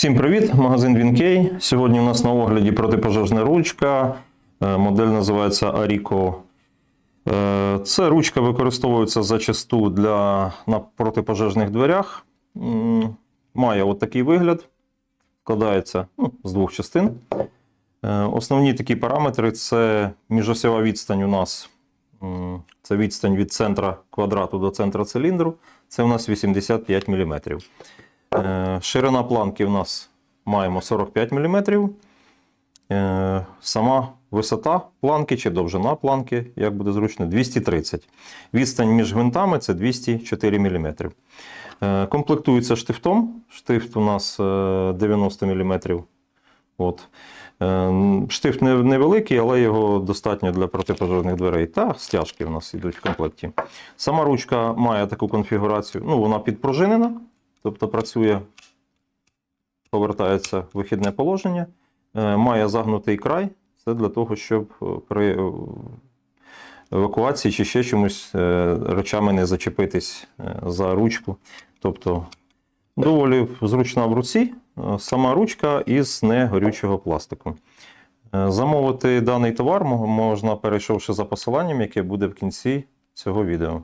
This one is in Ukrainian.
Всім привіт! Магазин Вінкей. Сьогодні у нас на огляді протипожежна ручка. Е, Модель називається Arico. Е, Це ручка використовується зачасту для, на протипожежних дверях. Має от такий вигляд. Складається ну, з двох частин. Е, Основні такі параметри це міжосьова відстань у нас. Це відстань від центра квадрату до центра циліндру. Це у нас 85 мм. Е, Ширина планки у нас маємо 45 мм. Е, Сама висота планки чи довжина планки, як буде зручно, 230 Відстань між гвинтами це 204 мм. Е, Комплектується штифтом. Штифт у нас е, 90 мм. От. Штифт невеликий, але його достатньо для протипожежних дверей. Та стяжки у нас йдуть в комплекті. Сама ручка має таку конфігурацію. Ну, вона підпружинена, тобто працює, повертається вихідне положення. Е, Має загнутий край. Це для того, щоб е, при е, евакуації чи ще чомусь речами не зачепитись за ручку. Тобто доволі зручна в руці. Сама ручка із негорючого пластику. Замовити даний товар можна, перейшовши за посиланням, яке буде в кінці цього відео.